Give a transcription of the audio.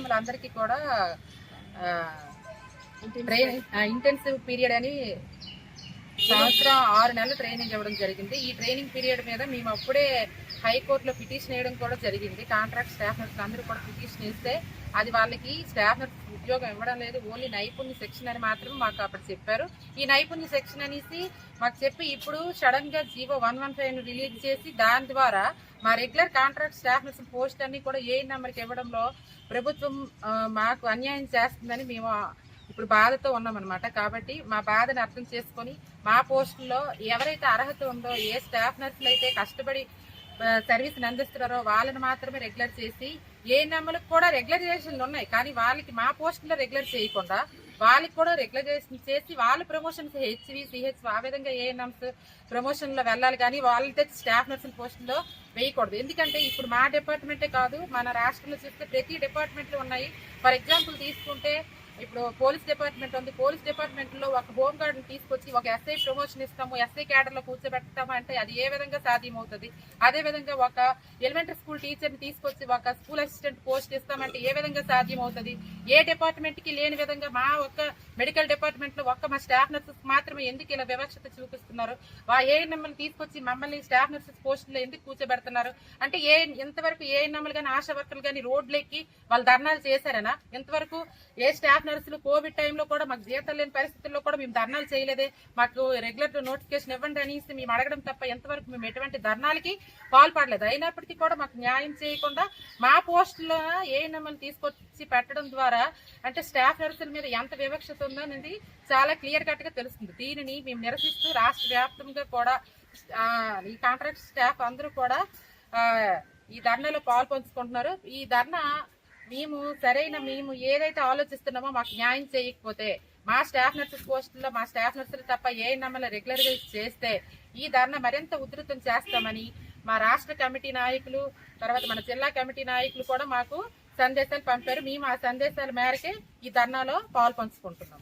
ఏఎన్ఎంలు అందరికీ కూడా ఇంటెన్సివ్ పీరియడ్ అని సంవత్సరం ఆరు నెలలు ట్రైనింగ్ ఇవ్వడం జరిగింది. ఈ ట్రైనింగ్ పీరియడ్ మీద మేము అప్పుడే హైకోర్టులో పిటిషన్ వేయడం కూడా జరిగింది. కాంట్రాక్ట్ స్టాఫ్ నర్స్ అందరూ కూడా పిటిషన్ ఇస్తే అది వాళ్ళకి స్టాఫ్ నర్స్ ఉద్యోగం ఇవ్వడం లేదు. ఓన్లీ నైపుణ్య సెక్షన్ అని మాత్రం మాకు అప్పుడు చెప్పారు. ఈ నైపుణ్య సెక్షన్ అనేసి మాకు చెప్పి ఇప్పుడు సడన్గా G O one one five release చేసి దాని ద్వారా మా regular contract staff nurse post అన్ని కూడా ఏ నెంబర్కి ఇవ్వడంలో ప్రభుత్వం మాకు అన్యాయం చేస్తుందని మేము ఇప్పుడు బాధతో ఉన్నామన్నమాట. కాబట్టి మా బాధను అర్థం చేసుకొని మా పోస్టుల్లో ఎవరైతే అర్హత ఉందో ఏ స్టాఫ్ నర్సులు అయితే కష్టపడి సర్వీస్ని అందిస్తున్నారో వాళ్ళని మాత్రమే రెగ్యులర్ చేసి ఏ నెంబర్కి కూడా రెగ్యులరైజేషన్లు ఉన్నాయి. కానీ వాళ్ళకి మా పోస్టుల్లో రెగ్యులర్ చేయకుండా వాళ్ళకి కూడా రెగ్యులరైజేషన్ చేసి వాళ్ళ ప్రమోషన్స్ హెచ్వి సిహెచ్ ఆ విధంగా ఏఎన్ఎంస్ ప్రమోషన్లో వెళ్ళాలి. కానీ వాళ్ళతో స్టాఫ్ నర్సింగ్ పోస్టుల్లో వేయకూడదు. ఎందుకంటే ఇప్పుడు మా డిపార్ట్మెంటే కాదు మన రాష్ట్రంలో చూస్తే ప్రతి డిపార్ట్మెంట్లు ఉన్నాయి. ఫర్ ఎగ్జాంపుల్ తీసుకుంటే ఇప్పుడు పోలీస్ డిపార్ట్మెంట్ ఉంది. పోలీస్ డిపార్ట్మెంట్లో ఒక హోమ్ గార్డ్ తీసుకొచ్చి ఒక ఎస్ఐ ప్రమోషన్ ఇస్తాము ఎస్ఐ క్యాడర్లో కూర్చోబెడతాము అంటే అది ఏ విధంగా సాధ్యమవుతుంది? అదే విధంగా ఒక ఎలిమెంటరీ స్కూల్ టీచర్ని తీసుకొచ్చి ఒక స్కూల్ అసిస్టెంట్ పోస్ట్ ఇస్తామంటే ఏ విధంగా సాధ్యమవుతుంది? ఏ డిపార్ట్మెంట్కి లేని విధంగా మా ఒక్క మెడికల్ డిపార్ట్మెంట్లో ఒక్క మా స్టాఫ్ నర్సెస్ మాత్రమే ఎందుకు ఇలా వివక్షత చూపిస్తున్నారు? ఆ ఏఎన్ఎంఎల్ తీసుకొచ్చి మమ్మల్ని స్టాఫ్ నర్సెస్ పోస్ట్లో ఎందుకు కూర్చోబెడుతున్నారు? అంటే ఏ ఇంతవరకు ఏఎన్ఎంఎల్ నెంబర్లు కానీ ఆశా వర్కర్లు కానీ రోడ్లెక్కి వాళ్ళు ధర్నాలు చేశారనా? ఇంతవరకు ఏ స్టాఫ్ నర్సులు కోవిడ్ టైంలో కూడా మాకు జీతం లేని పరిస్థితుల్లో కూడా మేము ధర్నాలు చేయలేదే. మాకు రెగ్యులర్ నోటిఫికేషన్ ఇవ్వండి అనేసి మేము అడగడం తప్ప ఎంతవరకు మేము ఎటువంటి ధర్నాలకి పాల్పడలేదు. అయినప్పటికీ కూడా మాకు న్యాయం చేయకుండా మా పోస్టులో ఏ తీసుకొచ్చి పెట్టడం ద్వారా అంటే స్టాఫ్ నర్సుల మీద ఎంత వివక్షత ఉందో అనేది చాలా క్లియర్ కట్గా తెలుస్తుంది. దీనిని మేము నిరసిస్తూ రాష్ట్ర వ్యాప్తంగా కూడా ఈ కాంట్రాక్ట్ స్టాఫ్ అందరూ కూడా ఈ ధర్నాలో పాల్పంచుకుంటున్నారు. ఈ ధర్నా మేము సరైన మేము ఏదైతే ఆలోచిస్తున్నామో మాకు న్యాయం చేయకపోతే మా స్టాఫ్ నర్సెస్ పోస్టుల్లో మా స్టాఫ్ నర్సులు తప్ప ఏ నమ్మల రెగ్యులర్గా చేస్తే ఈ ధర్నా మరింత ఉధృతం చేస్తామని మా రాష్ట్ర కమిటీ నాయకులు తర్వాత మన జిల్లా కమిటీ నాయకులు కూడా మాకు సందేశాలు పంపారు. మేము ఆ సందేశాల మేరకే ఈ ధర్నాలో పాల్పంచుకుంటున్నాం